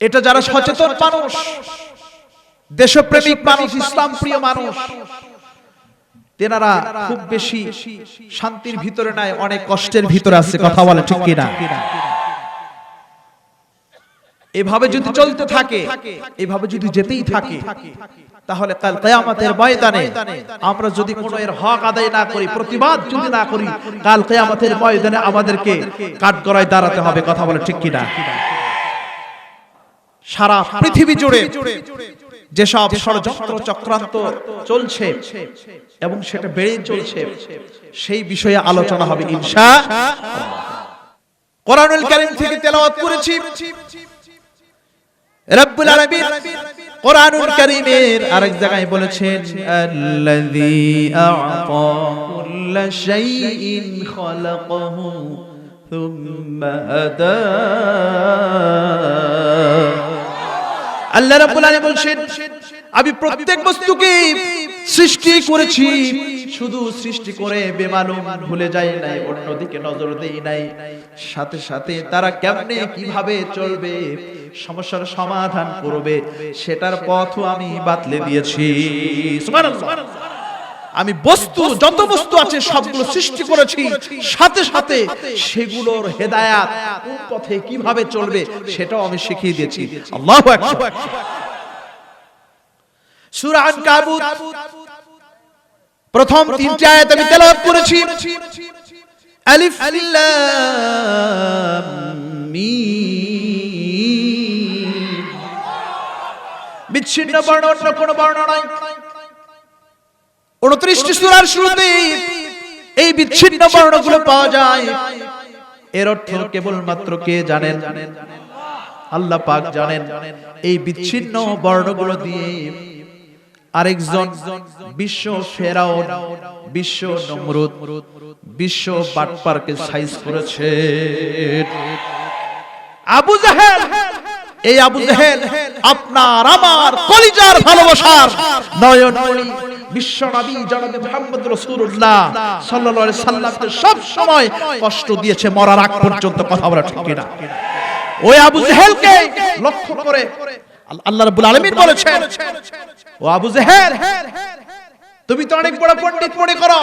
এটা যারা সচেতন মানুষ, দেশপ্রেমিক মানুষ ইসলাম প্রিয় মানুষ, তেনারা খুব বেশি শান্তির ভিতরে নাই, অনেক কষ্টের ভিতরে আছে, কথা বলে ঠিক কিনা? এভাবে যদি চলতে থাকে, এভাবে যদি যেতেই থাকে, তাহলে কাল কেয়ামতের ময়দানে আমরা যদি কোনো এর হক আদায় না করি, প্রতিবাদ যদি না করি, কাল কেয়ামতের ময়দানে আমাদেরকে কাঠগড়ায় দাঁড়াতে হবে, কথা বলে ঠিক কিনা? সারা পৃথিবী জুড়ে যেসব ষড়যন্ত্র চক্রান্ত চলছে এবং সেটা বেড়ে চলছে সেই বিষয়ে আলোচনা হবে ইনশা কোরআনুল কারীম থেকে তেলাওয়াত করেছি। রব্বুল আলামিন কোরআনুল কারীমের আরেক জায়গায় বলেছেন আল্লাযী আ'তা কুল্লা শাইইন খালাকাহু থুম্মা হাদা আল্লাহ রাব্বুল আলামিন বলছেন, আমি প্রত্যেক বস্তুকে সৃষ্টি করেছি, শুধু সৃষ্টি করে বেমালুম ভুলে যায় নাই, অন্যদিকে নজর দেই নাই। সাথে সাথে তারা কেমনে, কীভাবে চলবে, সমস্যার সমাধান করবে, সেটার পথও আমি বাতলে দিয়েছি। সুবহানাল্লাহ। আমি বস্তু যত বস্তু আছে সবগুলো সৃষ্টি করেছি। সাথে সাথে সেগুলোর হেদায়াত কোন পথে কীভাবে চলবে সেটাও আমি শিখিয়ে দিয়েছি। আল্লাহু প্রথম তিনটি আয়াত আমি তেলাওয়াত করেছি। আলিফ লাম মিম। বিচ্ছিন্ন বর্ণ অন্য কোনো বর্ণ নয় উনত্রিশটি সুরার শুরুতে এই বিচ্ছিন্ন বর্ণগুলো পাওয়া যায়। এর অর্থ কেবলমাত্র কে জানেন? আল্লাহ পাক জানেন। এই বিচ্ছিন্ন বর্ণগুলো দিয়ে আরেকজন বিশ্ব ফেরাউন, বিশ্ব নমরুদ, বিশ্ব বাটপারকে সাইজ করেছে। আবু জাহেল এই আবু জাহেল আপনার, আমার কলিজার ভালোবাসার মুহাম্মদ রাসূলুল্লাহ সাল্লাল্লাহু আলাইহি সাল্লামকে সব সময় কষ্ট দিয়েছে, মরার আগ পর্যন্ত কথা বলা ঠিক ওই আবু লক্ষ্য করে আল্লাহ রাব্বুল আলামিন বলেছেন, ও আবু তুমি তো অনেক বড় পণ্ডিত মনে করো।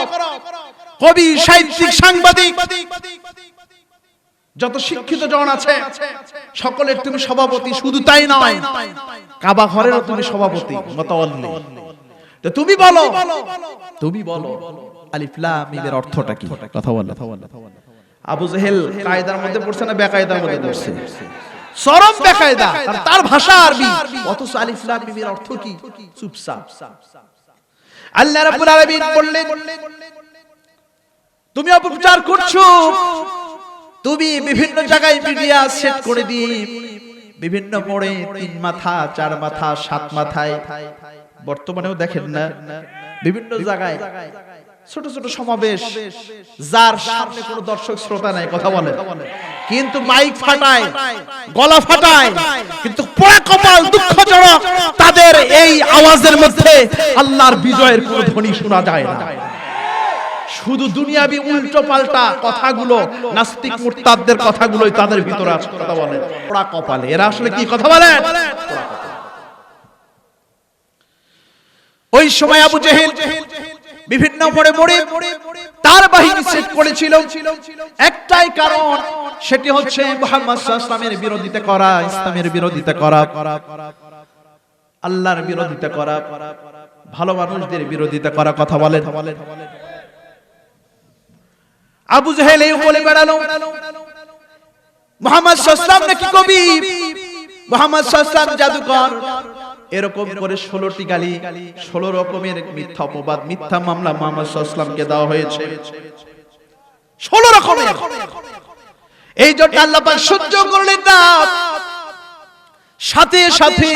কবি, সাহিত্যিক, সাংবাদিক যত শিক্ষিত জন আছে সকলের তুমি সভাপতি শুধু তাই নয় কাবা ঘরেরও তুমি সভাপতি মতাওয়াল্লি তো তুমি বলো তুমি বলো আলিফ লাম মিমের অর্থটা কি? কথা বল। আবু জেহেল কায়দার মধ্যে পড়ছে না বেকায়দার মধ্যে পড়ছে? চরম বেকায়দা তার ভাষা আরবি। অথচ আলিফ লাম মিমের অর্থ কি? চুপচাপ। আল্লাহ রাব্বুল আলামিন বললেন তুমি অপপ্রচার করছ তুমি বিভিন্ন জায়গায় মিডিয়া সেট করে দিয়ে বিভিন্ন মোড়ে তিন মাথা চার মাথা সাত মাথায়। বর্তমানেও দেখেন না বিভিন্ন জায়গায় ছোট ছোট সমাবেশ যার সামনে কোনো দর্শক শ্রোতা নাই কথা বলে কিন্তু মাইক ফাটায় গলা ফাটায়। কিন্তু পোড়া কপাল দুঃখজনক তাদের এই আওয়াজের মধ্যে আল্লাহর বিজয়ের কোনো ধ্বনি শোনা যায় না। শুধু দুনিয়াবি উল্টো পাল্টা কথাগুলো, নাস্তিক মুরতাদদের কথাগুলোই তাদের ভিতরে আছে কথা বলে। পোড়া কপালে। এরা আসলে কি কথা বলে? ওই সময় আবু জেহেল বিভিন্ন মোড়ে মোড়ে তার বাহিনী সেট করেছিল। একটাই কারণ, সেটি হচ্ছে মুহাম্মদ সাল্লামের বিরোধিতা করা, ইসলামের বিরোধিতা করা। আল্লাহর বিরোধিতা করা। ভালো মানুষদের বিরোধিতা করা, কথা বলে আবু জাহেল এই বলে বেড়ালো। মোহাম্মদ সাল্লাম নাকি কবি? মোহাম্মদ সাল্লাম জাদুকর। এরকম করে ষোলোটি গালি, ষোলো রকমের মিথ্যা অপবাদ, মিথ্যা মামলা মোহাম্মদ সাল্লামকে দেওয়া হয়েছে। ষোলো রকমের। এই জন্য আল্লাহ পাক সহ্য করলেন না। সাথে সাথে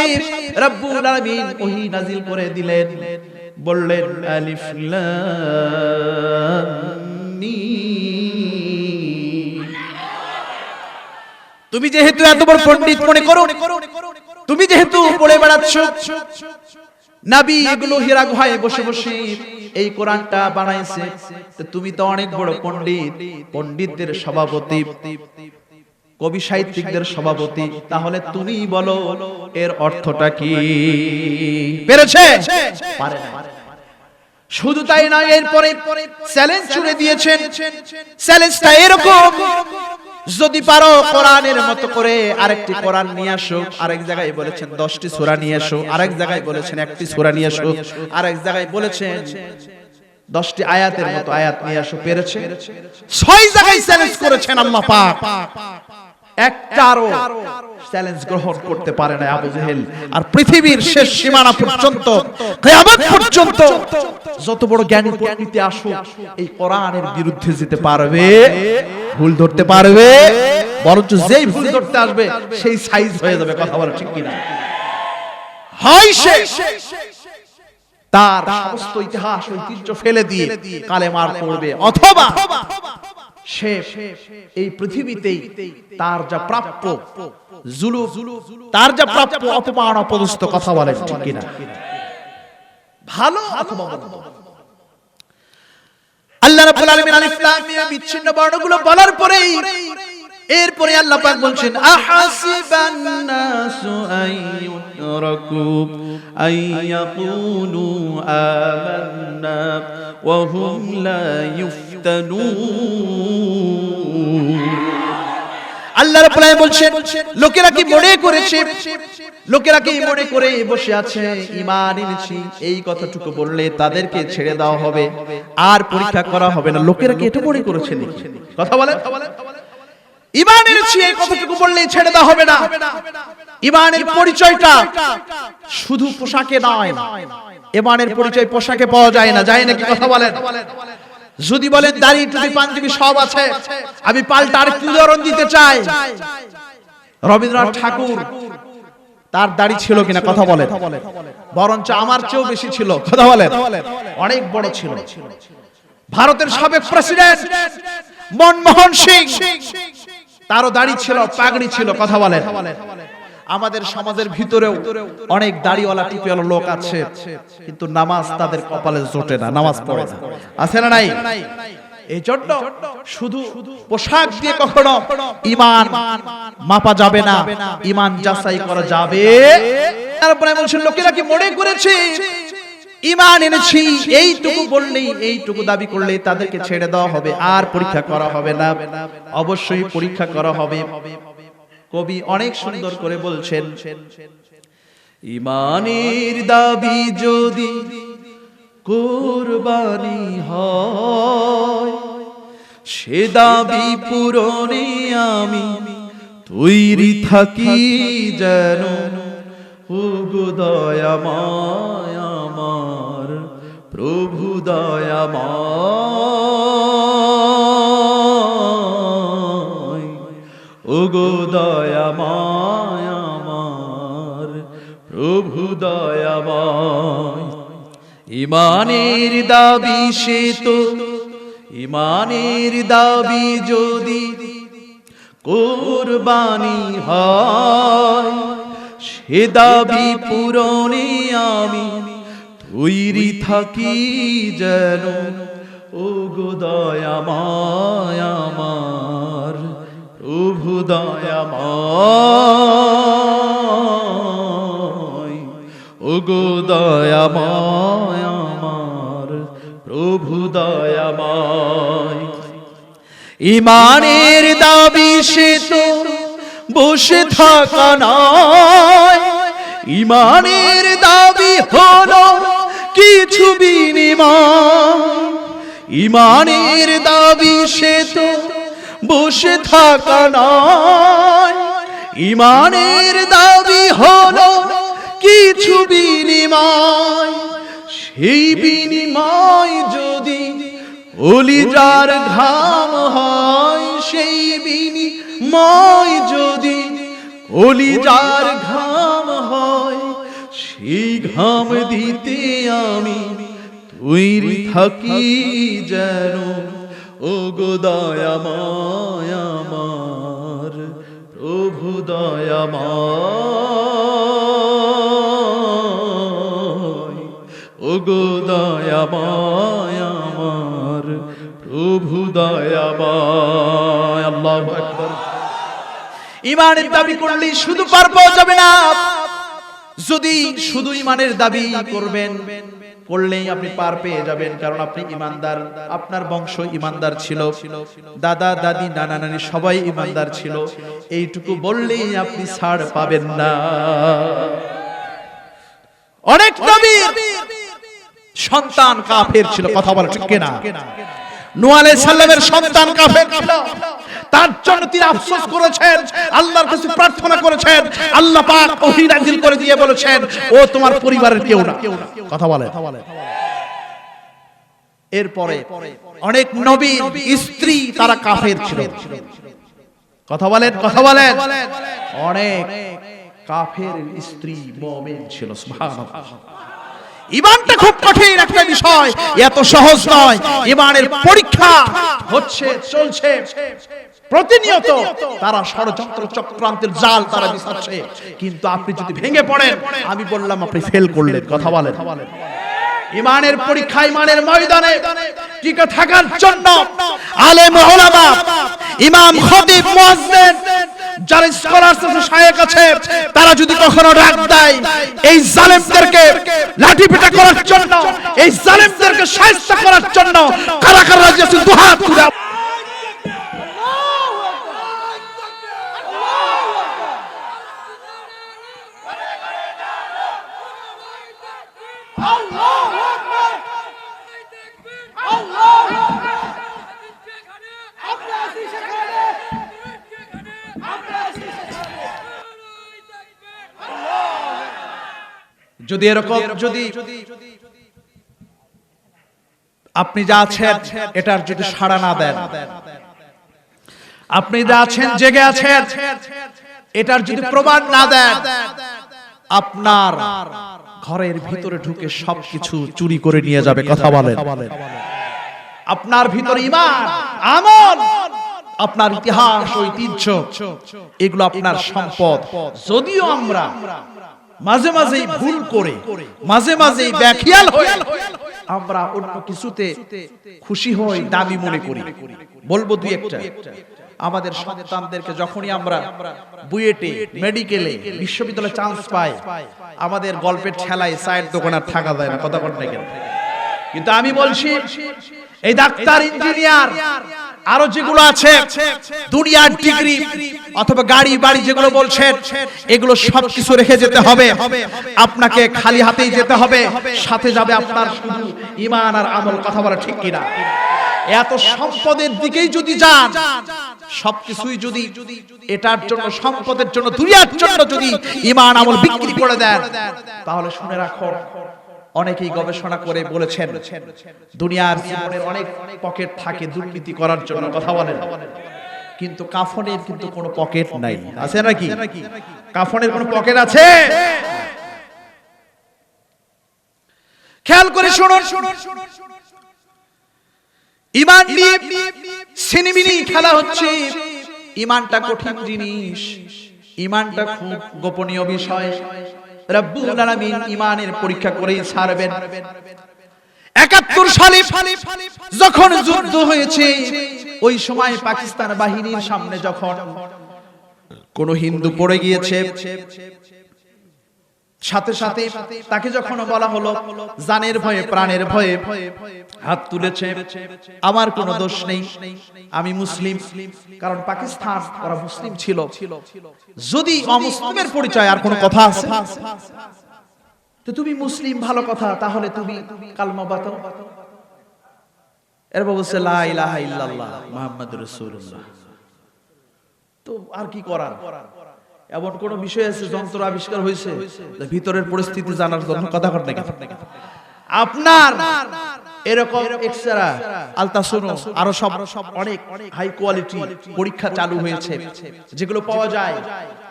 রব্বুল আলামিন ওহী নাজিল করে দিলেন। বললেন, আলিফ লাম। তুমি যেহেতু এত বড় পণ্ডিত মনে করো, তুমি যেহেতু পড়ে বেড়াচ্ছ, নাবি এগুলো হীরা গুহায় বসে বসে এই কোরআনটা বানাইছে তুমি তো অনেক বড় পণ্ডিত, পণ্ডিতদের সভাপতি, কবি সাহিত্যিকদের সভাপতি, তাহলে তুমি বলো এর অর্থটা কি? পেরেছে? পারে না। শুধু তাই নয় এরপরে চ্যালেঞ্জ ছুড়ে দিয়েছেন। চ্যালেঞ্জটা এরকম। যদি পারো কোরআনের মতো করে আরেকটি কোরআন নিয়ে আসো। আরেক জায়গায় বলেছেন দশটি সূরা নিয়ে আসো। আরেক জায়গায় বলেছেন একটি সূরা নিয়ে আসো। আরেক জায়গায় বলেছেন দশটি আয়াতের মতো আয়াত নিয়ে আসো। পেরেছে। ছয় জায়গায় চ্যালেঞ্জ করেছেন আল্লাহ পাক। একটারও চ্যালেঞ্জ গ্রহণ করতে পারে না আবু জেহেল। আর পৃথিবীর শেষ সীমানা পর্যন্ত কিয়ামত পর্যন্ত যত বড় জ্ঞানী পণ্ডিতে আসুক এই কোরআনের বিরুদ্ধে যেতে পারবে ভুল ধরতে পারবে বরঞ্চ যেই ভুল ধরতে আসবে সেই সাইজ হয়ে যাবে কথা বলা ঠিক কিনা? হয় সে তার সমস্ত ইতিহাস ঐতিহ্য ফেলে দিয়ে কালেমার পড়বে অথবা সে এই পৃথিবীতেই তার যা প্রাপ্য জুলু তার যা প্রাপ্য অপমান, অপদস্থ কথা বলে, ঠিক কিনা? ভালো আল্লাহ রাব্বুল আলামিন আলিফ লাম বিচ্ছিন্ন বর্ণগুলো বলার পরেই এরপরে আল্লাহ পাক বলছেন, আহাসিবান নাসু আইয়ুরাকু আইয়াকুলু আমান্না ওয়া হুম লা ইফতানুন আল্লাহ রাব্বুল বলছেন, লোকেরা কি মনে করেছে? লোকেরা কি মনে করে বসে আছে, ঈমান এনেছি, এই কথাটুকু বললে তাদেরকে ছেড়ে দেওয়া হবে, আর পরীক্ষা করা হবে না। লোকেরা কি এটা মনে করেছে? কথা বলে ঈমান এনেছি, এই কথাটুকু বললেই ছেড়ে দেওয়া হবে না। পরিচয়টা শুধু পোশাকে নয় পরিচয় পোশাকে পাওয়া যায় না। যায় নাকি? কথা বলেন। যদি বলেন দাড়ি টুপি পাঞ্জাবি সব আছে আমি পাল্টা আরেকটি উদাহরণ দিতে চাই। রবীন্দ্রনাথ ঠাকুর তার দাড়ি ছিল কিনা কথা বলেন। বরঞ্চ আমার চেয়েও বেশি ছিল। কথা বলেন। অনেক বড় ছিল। ভারতের সাবেক প্রেসিডেন্ট মনমোহন সিং। তারও দাড়ি ছিল পাগড়ি ছিল কথা বলেন। আমাদের সমাজের ভিতরেও অনেক দাড়িওয়ালা টিপিওয়ালা লোক আছে, কিন্তু নামাজ তাদের কপালে জোটে না, নামাজ পড়ে না। আছে না নাই? এই জন্য শুধু পোশাক দিয়ে কখনো ইমান মাপা যাবে না, ইমান যাচাই করা যাবে। তারপরে বলছেন লোকেরা কি মনে করেছে? ইমান এনেছি, এইটুকু বললেই, এইটুকু দাবি করলে তাদেরকে ছেড়ে দেওয়া হবে, আর পরীক্ষা করা হবে না। অবশ্যই পরীক্ষা করা হবে। কবি অনেক সুন্দর করে বলছেন ইমানের দাবি যদি কোরবানি হয় সে দাবি পূরণে আমি তৈরি থাকি যেন ও গো দয়াময় আমার প্রভু দয়াময়। ও গো দয়াময় আমার, প্রভু দয়াময় ইমানের দাবি সে তো, ইমানের দাবি যদি কোরবানি হয়, সে দাবি পূরণে আমি তৈরি থাকি যেন। ও গো দয়াময় আমার প্রভু দয়াময়। ও গো দয়াময় আমার, প্রভু দয়াময়। ইমানের দাবি সে বসে থাকা নয়। ইমানের দাবি হলো কিছু বিনিময়। ইমানের দাবি সে বসে থাকা নয়। ইমানের দাবি হলো কিছু বিনিময়। সেই বিনিময় যদি অলিজার ঘাম হয়, সেই বিনিময় যদি অলিজার ঘাম হয়, সেই ঘাম দিতে আমি তৈরি থাকি যেন। ও দয়াময় আমার প্রভু দয়াময় ও গো দয়াময় আমার প্রভু দয়াময় ইমানের দাবি করলেই শুধু পার যাবে না। যদি শুধু ইমানের দাবি করবেন করলেই আপনি পার পেয়ে যাবেন, কারণ আপনি ইমানদার। আপনার বংশ ইমানদার ছিল। দাদা, দাদি, নানা, নানি সবাই ইমানদার ছিল। এইটুকু বললেই আপনি ছাড় পাবেন না। অনেক সন্তান কাফের ছিল, কথা বলা ঠিক কিনা? আলাইহিস সন্তান কাফের তার জন্য তিনি আফসোস করেছেন, আল্লাহর কাছে প্রার্থনা করেছেন, আল্লাহ পাক ওহী নাযিল করে দিয়ে বলেছেন, ও তোমার পরিবারের কেউ না। কথা বলে। এরপরে অনেক নবী, স্ত্রী তারা কাফের ছিল। কথা বলেন কথা বলেন। অনেক কাফের স্ত্রী মুমিন ছিল, সুবহানাল্লাহ। ইমানটা খুব কঠিন একটা বিষয়। এত সহজ নয়। ইমানের পরীক্ষা হচ্ছে, চলছে। প্রতিনিয়ত তারা ষড়যন্ত্র চক্রান্তের জাল তারা বিছাচ্ছে। কিন্তু আপনি যদি ভেঙে পড়েন, আমি বললাম, আপনি ফেল করলেন। কথা বলেন। ইমানের পরীক্ষা ইমানের ময়দানে। টিকে থাকার জন্য আলেম ওলামা, ইমাম খতিব মুয়াজ্জিন যারা স্কলারস আছে শায়েখ আছে, তারা যদি কখনো রাগ দেয়, এই জালেমদেরকে লাঠি পেটা করার জন্য, এই জালেমদেরকে শায়েস্তা করার জন্য কারা কারা আছে, দুহাত যদি এরকম, যদি আপনি যা আছেন, এটার যদি সাড়া না দেন। আপনি যা আছেন, জেগে আছেন, এটার যদি প্রমাণ না দেন, আপনার ঘরের ভিতরে ঢুকে সবকিছু চুরি করে নিয়ে যাবে, কথা বলেন। আপনার ভিতরে ইমান, আমল, আপনার ইতিহাস, ঐতিহ্য, এগুলো আপনার সম্পদ। যদিও আমরা মাঝে মাঝেই ভুল করে মাঝে মাঝেই ব্যাখিয়াল হয়ে আমরা অন্য কিছুতে খুশি হই দাবি মনে করি। বলব দুই একটা। আমাদের সন্তানদেরকে যখনই আমরা বুয়েটে মেডিকেলে বিশ্ববিদ্যালয়ে চান্স পাই আমাদের গল্পের ঠেলায় চায়ের দোকান আর থাকা যায় না কথা বলেন কেন? কিন্তু আমি বলছি এই ডাক্তার ইঞ্জিনিয়ার আরও যেগুলো আছে, দুনিয়ার ডিগ্রি অথবা গাড়ি, বাড়ি যেগুলো বলছেন, এগুলো সব কিছু রেখে যেতে হবে। আপনাকে খালি হাতেই যেতে হবে। সাথে যাবে আপনার শুধু ইমান আর আমল, কথা বলা ঠিক কিনা? এত সম্পদের দিকেই যদি যান, সবকিছুই যদি এটার জন্য, সম্পদের জন্য, দুনিয়ার জন্য যদি ইমান আমল বিক্রি করে দেন, তাহলে শুনে রাখুন অনেকেই গবেষণা করে বলেছেন দুনিয়ার জীবনের অনেক পকেট থাকে দুর্নীতি করার জন্য কথা বলেন। কিন্তু কাফনের কিন্তু কোনো পকেট নাই। আছে নাকি? কাফনের কোনো পকেট আছে? খেয়াল করে শুনুন। ইমান নিয়ে সিনেমিনি খেলা হচ্ছে। ইমানটা কঠিন জিনিস। ইমানটা খুব গোপনীয় বিষয়। রব্বুল আলামিন ইমানের পরীক্ষা করেই ছাড়বেন। একাত্তর সালে যখন যুদ্ধ হয়েছে, ওই সময় পাকিস্তান বাহিনীর সামনে যখন কোন হিন্দু পড়ে গিয়েছে সাথে সাথে তাকে যখন বলা হলো, জানের ভয়ে, প্রাণের ভয়ে হাত তুলেছে, আমার কোনো দোষ নেই, আমি মুসলিম, কারণ পাকিস্তান ওরা মুসলিম ছিল। যদি অমুসলিমের পরিচয় আর কোনো কথা আছে, তো তুমি মুসলিম, ভালো কথা, তাহলে তুমি কালমা বাতো এরপর বলছে, লা ইলাহা ইল্লাল্লাহ, মুহাম্মাদুর রাসূলুল্লাহ। তো আর কি করার? এমন কোন বিষয় আছে, যন্ত্র আবিষ্কার হয়েছে? ভিতরের পরিস্থিতি জানার জন্য কথা ঘটনা আপনার এরকম এক্সরা আলতাসোনো আরও সব অনেক হাই কোয়ালিটি পরীক্ষা চালু হয়েছে, যেগুলো পাওয়া যায়।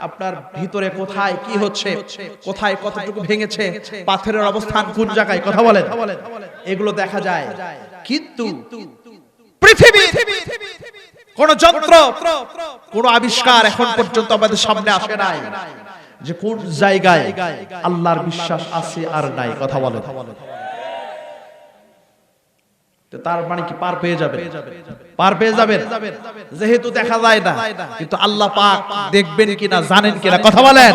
আপনার ভিতরে কোথায় কি হচ্ছে, কোথায় কতটুকু ভেঙেছে, পাথরের অবস্থান কোন জায়গায়, কথা বলেন। এগুলো দেখা যায়। কিন্তু পৃথিবী কোন যন্ত্র, কোন আবিষ্কার এখন পর্যন্ত আমাদের সামনে আসে নাই। যে কোন জায়গায় আল্লাহর বিশ্বাস আছে আর নাই, কথা বলে তার মানে কি পার পেয়ে যাবে পার পেয়ে যাবেন? যেহেতু দেখা যায় না, কিন্তু আল্লাহ পাক দেখবেন কিনা, জানেন কিনা, কথা বলেন।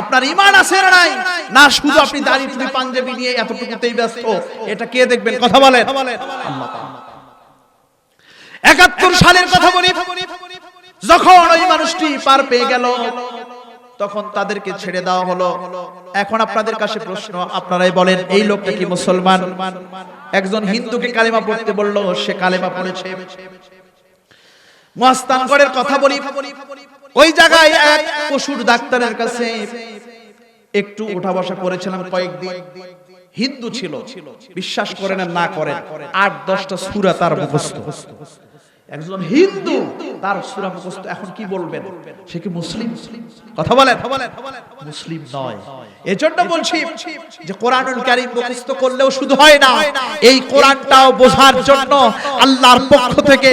আপনার ইমান আছে না নাই? না, শুধু আপনি দাড়ি টুপি পাঞ্জাবি নিয়ে এতটুকুতেই ব্যস্ত, এটা কে দেখবেন? কথা বলেন। আল্লাহ পাক। একাত্তর সালের কথা বলি। যখন ওই মানুষটি পার পেয়ে গেল, তখন তাদেরকে ছেড়ে দেওয়া হলো। এখন আপনাদের কাছে প্রশ্ন, আপনারাই বলেন, এই লোকটা কি মুসলমান? একজন হিন্দুকে কালেমা পড়তে বলল, সে কালেমা পড়েছে। মস্তানগড়ের কথা বলি। ওই জায়গায় এক পশুর ডাক্তারের কাছে একটু উঠা বসা করেছিলাম কয়েকদিন। হিন্দু ছিল, বিশ্বাস করেন না করেন, আট, দশটা সুরা তার মুখস্থ। একজন হিন্দু, তার সুরা মুখস্থ এখন কি বলবেন? সে কি মুসলিম? কথা বলেন। মুসলিম নয়। এজন্য বলছি যে কোরআনুল কারীম মুখস্থ করলেও শুধু হয় না, এই কোরআনটাও বোঝার জন্য আল্লাহর পক্ষ থেকে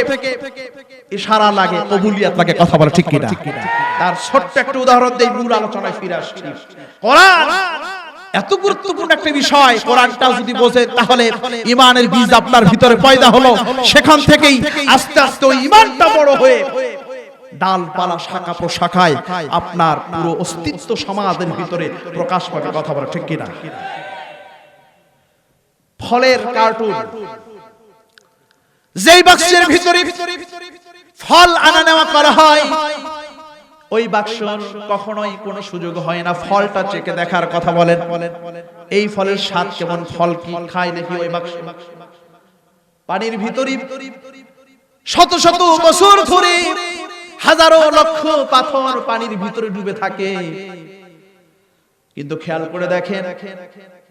ইশারা লাগে, কবুলিয়াত লাগে কথা বলে ঠিক কিনা? তার ছোট্ট একটা উদাহরণ দেই, মূল আলোচনায় ফিরে আসছি। কোরআন এত গুরুত্বপূর্ণ একটা বিষয় কোরআনটা যদি বোঝে, তাহলে ইমানের বীজ আপনার ভিতরে পয়দা হলো। সেখান থেকেই আস্তে আস্তে ওই ইমানটা বড় হয়ে ডালপালা শাখা প্রশাখায় আপনার পুরো অস্তিত্ব সমাজের ভিতরে প্রকাশ পাবে কথা বলে, ঠিক কিনা? ফলের কার্টুন। যেই বাক্সের ভিতরে ফল আনা নেওয়া করা হয় ওই বাক্স কখনোই কোনো সুযোগ হয় না। ফলটা চেকে দেখার কথা বলেন। এই ফলের স্বাদ কেমন? ফল কি খায় নাকি ওই বাক্স? পানির ভিতরে শত শত বছর ধরে হাজারো লক্ষ পাথর পানির ভিতরে ডুবে থাকে। কিন্তু খেয়াল করে দেখেন,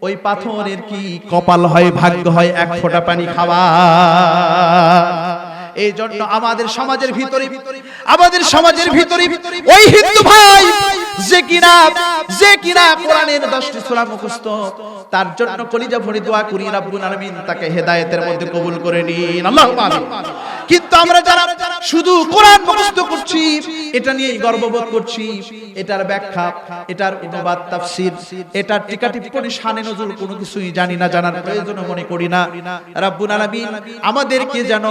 ওই পাথরের কি কপাল হয়, ভাগ্য হয়, এক ফোঁটা পানি খাওয়া। এই জন্য আমাদের সমাজের ভিতরে আমাদের সমাজের ভিতরে ওই হিন্দু ভাই যে কিনা যে কিনা কোরআনের দশটি সূরা মুখস্থ। তার জন্য কলিজা ভরে দোয়া করি রাব্বুল আলামিন তাকে হেদায়েতের মধ্যে কবুল করে নিন। আল্লাহু আমিন। কিন্তু আমরা যারা শুধু কোরআন মুখস্থ করছি, এটা নিয়েই গর্ববোধ করছি। এটার ব্যাখ্যা, এটার অনুবাদ, তাফসীর, এটার টিকা টিপ্পণী শানে নজরুল কোনো কিছুই জানি না, জানার প্রয়োজন মনে করি না। রাব্বুল আলামিন আমাদেরকে যেন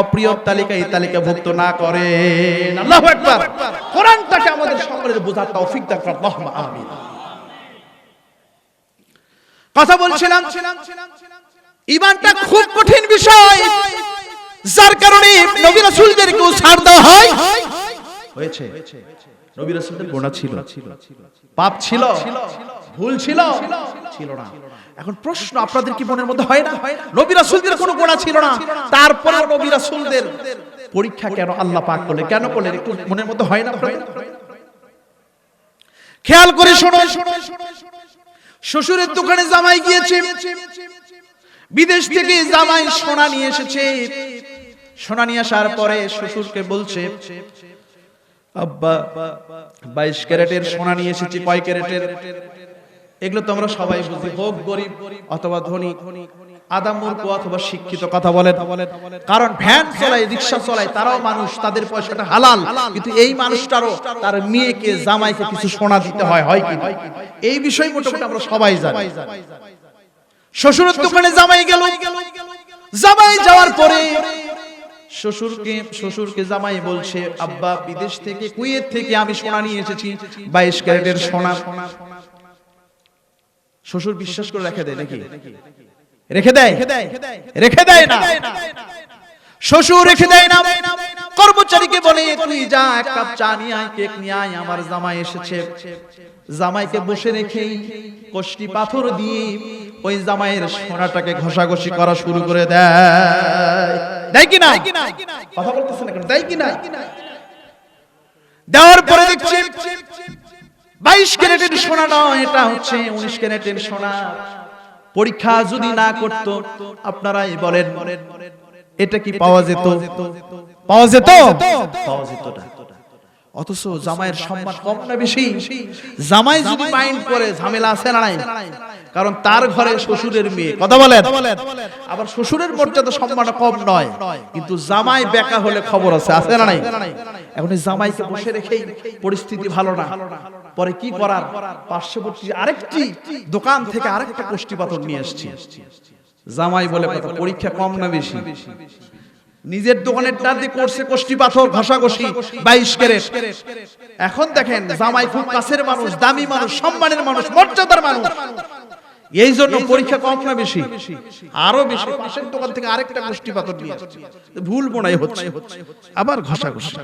অপ্রিয় তালিকায় তালিকাভুক্ত না করে। আল্লাহু আকবার। কোরআনটাকে আমাদের সকলের বোঝার তৌফিক দান করুন। আল্লাহুম্মা আমিন। কথা বলছিলাম, ইমানটা খুব কঠিন বিষয়। যার কারণে নবী রাসূলদেরকেও ছাড় দেওয়া হয়। হয়েছে। নবী রাসূলদের গোনা ছিল। পাপ ছিল, ভুল ছিল ছিল না। এখন প্রশ্ন আপনাদের কি মনের মধ্যে হয় না? নবী রাসূলদের কোনো গোনা ছিল না। তারপরে নবী রাসূলদের পরীক্ষা কেন আল্লাহ পাক করলেন? কেন করলেন? একটু মনের মধ্যে হয় না আপনাদের? খেয়াল করে শোনো শ্বশুরের দোকানে জামাই গিয়েছে। বিদেশ থেকে জামাই সোনা নিয়ে এসেছে। সোনা নিয়ে আসার পরে শ্বশুরকে বলছে, আব্বা, বাইশ ক্যারেটের সোনা নিয়ে এসেছি, কয় ক্যারেটের? এগুলো তো আমরা সবাই বুঝি, হোক গরিব অথবা ধনী মূর্খ অথবা শিক্ষিত কথা কারণ ভ্যান চলায়, রিক্সা চলায়, তারাও মানুষ, তাদের পয়সাটা হালাল। কিন্তু এই মানুষটারও, তার মেয়েকে, জামাইকে কিছু সোনা দিতে হয় হয় কি এই বিষয় মোটামুটি আমরা সবাই জানি। শ্বশুরের দোকানে জামাই গেল। জামাই যাওয়ার পরে শ্বশুরকে শ্বশুরকে জামাই বলছে আব্বা বিদেশ থেকে কুয়েত থেকে আমি সোনা নিয়ে এসেছি বাইশ ক্যারেটের সোনা। শ্বশুর বিশ্বাস করে রেখে দেয় নাকি? রেখে দেয় রেখে দেয়? না? শ্বশুর রেখে দেয় না। কর্মচারীকে বলে তুই যা এক কাপ চা নিয়ে আয় কেক নিয়ে আয় আমার জামাই এসেছে। জামাইকে বসে রেখেই কষ্টি পাথর দিয়ে ওই জামাইয়ের সোনাটাকে ঘষাঘষি করা শুরু করে দেয়। দেয়। কি না? কথা বলতেছেন এখন দেয় কি না? দেওয়ার পরে দেখছি বাইশ ক্যারেটের সোনা নয় এটা হচ্ছে উনিশ ক্যারেটের সোনা। পরীক্ষা যদি না করত আপনারাই বলেন এটা কি পাওয়া যেত? পাওয়া যেত? পাওয়া যেত না। অথচ জামাইয়ের সম্মান কম না বেশি? জামাই যদি মাইন্ড করে, ঝামেলা আছে না নাই? কারণ তার ঘরে শ্বশুরের মেয়ে। কথা বলেন। আবার শ্বশুরের মর্যাদা সম্মান কম নয়। কিন্তু জামাই বেকা হলে খবর আছে আছে না নাই? এখন জামাইকে বসে রেখেই পরিস্থিতি ভালো না। পরে কি করার? পার্শ্ববর্তী আরেকটি দোকান থেকে আরেকটা পাথর নিয়ে এসছি জামাই বলে, পরীক্ষা কম না বেশি? নিজের দোকানের টাতে করছে কষ্টি পাথর ঘষাঘষি বাইশ ক্যারেট। এখন দেখেন জামাই খুব কাছের মানুষ দামি মানুষ সম্মানের মানুষ মর্যাদার মানুষ। এই জন্য পরীক্ষা কম না বেশি আরও বেশি পাশের দোকান থেকে আরেকটা কষ্টি পাথর নিয়ে আসছে। ভুল বোনাই হচ্ছে। আবার ঘষাঘষি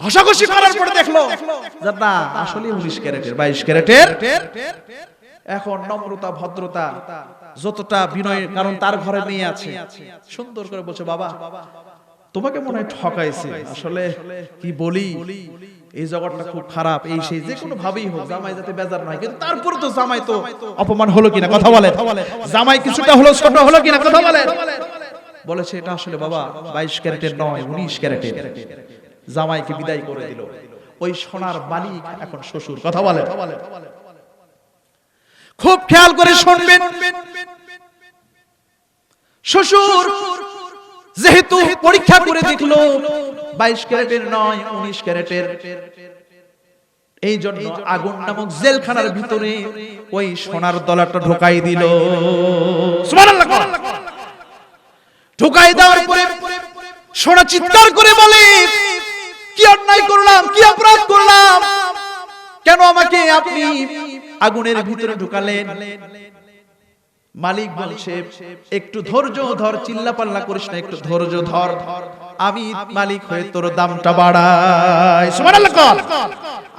ঘষাঘষি করার পরে দেখল। না আসলে উনিশ ক্যারেটের বাইশ ক্যারেটের। এখন নম্রতা ভদ্রতা যতটা বিনয়ের কারণ তার ঘরে মেয়ে আছে। সুন্দর করে বলছে, বাবা, তোমাকে মনে হয় ঠকাইছে। আসলে কি বলি? এই জগৎটা খুব খারাপ। এই সেই যে কোনো ভাবেই হোক, জামাই যাতে বেজার নয়। কিন্তু তারপর তো জামাই তো অপমান হলো কিনা? কথা বলে। জামাই কিছুটা হলো, ছোট হলো কিনা? কথা বলে। বলেছে, এটা আসলে বাবা, বাইশ ক্যারেটের নয়, উনিশ ক্যারেটের। জামাইকে বিদায় করে দিল। ওই সোনার মালিক এখন শ্বশুর। কথা বলে। খুব খেয়াল করে শুনবেন। শ্বশুর যেহেতু পরীক্ষা করে দেখল বাইশ ক্যারেটের নয় উনিশ ক্যারেটের। এই জন্য আগুন নামক জেলখানার ভিতরে ওই সোনার দলাটা ঢোকাই দিল। ঢোকাই দেওয়ার পরে সোনা চিৎকার করে বলে কি অন্যায় করলাম কি অপরাধ করলাম? কেন আমাকে আপনি আগুনের ভিতরে ঢুকালেন। মালিক বলছে একটু ধৈর্য ধর চিল্লা পাল্লা করিস না একটু ধৈর্য ধর। আমি মালিক হয়ে তোর দামটা বাড়াই।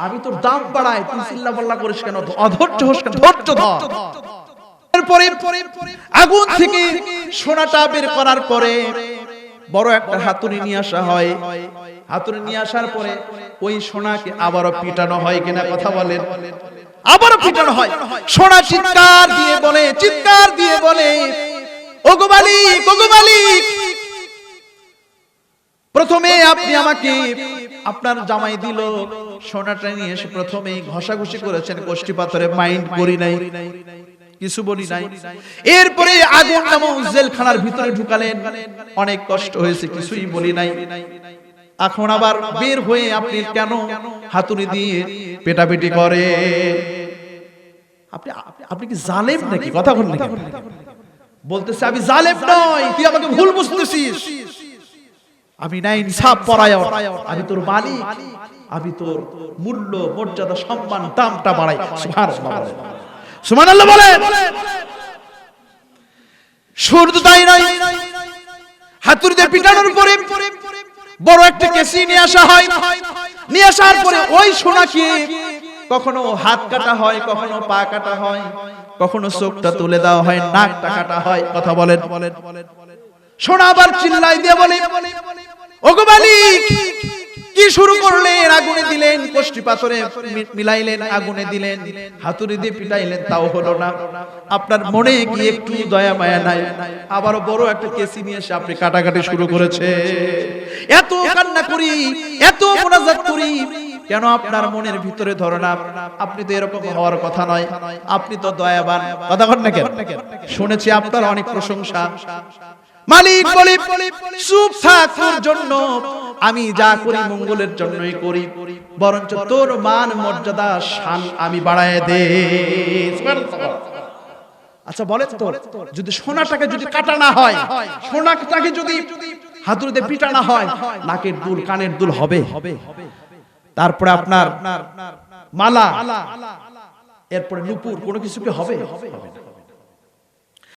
আমি তোর দাম বাড়াই তুই চিল্লা পাল্লা করিস কেন? অধৈর্য হোস কেন? ধৈর্য ধর। এরপরে আগুন থেকে সোনাটা বের করার পরে বড় একটা হাতুড়ি নিয়ে আসা হয়। হাতুড়ি নিয়ে আসার পরে ওই সোনাকে আবারও পিটানো হয় কিনা কথা বলেন। আবারও পিটানো হয়। সোনা চিৎকার দিয়ে বলে চিৎকার দিয়ে বলে ওগো মালিক ওগো মালিক। প্রথমে আপনি আমাকে আপনার জামাই দিল। সোনাটা নিয়ে এসে প্রথমে ঘষাঘষি করেছেন কোষ্ঠী পাথরে মাইন্ড করি নাই কিছু বলি নাই। এরপরে আগুন নামক জেলখানার ভিতরে ঢুকালেন। অনেক কষ্ট হয়েছে কিছুই বলি নাই। এখন আবার বের হয়ে আপনি কেন হাতুড়ি দিয়ে পেটাপেটি করে? আপনি আপনি কি জালেম নাকি? কথা বল নাকি বলতেছে, আমি জালেম নয়, তুই আমাকে ভুল বুঝতেছিস। আমি নাই ইনসাফ পরায়ণ, আমি তোর মালিক, আমি তোর মূল্য, মর্যাদা, সম্মান, দামটা বাড়াই। সুবহানাল্লাহ। সুবহানাল্লাহ বলে শুধু তাই নয় হাতুড়িতে পিটানোর পরে বড় একটা কেসি নিয়ে আসা হয়। নিয়ে আসার পরে ওই সোনাকে কখনো হাত কাটা হয়, কখনো পা কাটা হয়, কখনো চোখটা তুলে দেওয়া হয়, নাকটা কাটা হয়, কথা বলেন। সোনা আবার চিল্লাই দিয়ে বলে, ওগো মালিক, কি শুরু করলেন? আগুনে দিলেন কষ্টি পাথরে মিলাইলেন, আগুনে দিলেন, হাতুড়ি দিয়ে পিটাইলেন, তাও হলো না। আপনার মনে কি একটু দয়া, মায়া নাই? আবারও বড় একটা কেসি নিয়ে এসে আপনি কাটাকাটি শুরু করেছে এত কান্না করি, এত মোনাজাত করি। কেন আপনার মনের ভিতরে ধরে না আপনি তো এরকম হওয়ার কথা নয়। আপনি তো দয়াবান। কথা বলেন না কেন? শুনেছি আপনার অনেক প্রশংসা। মালিক বলি, চুপ থাক তোর জন্য। আমি যা করি মঙ্গলের জন্যই করি। বরঞ্চ তোর মান মর্যাদা শান আমি বাড়ায় দে। আচ্ছা বলেন তো, যদি সোনাটাকে যদি কাটা না হয়, সোনাটাকে যদি হাতুড়িতে পিটানা হয় নাকের দুল কানের দুল হবে। তারপরে আপনার মালা। এরপরে নুপুর কোনো কিছু কি হবে? হবে না।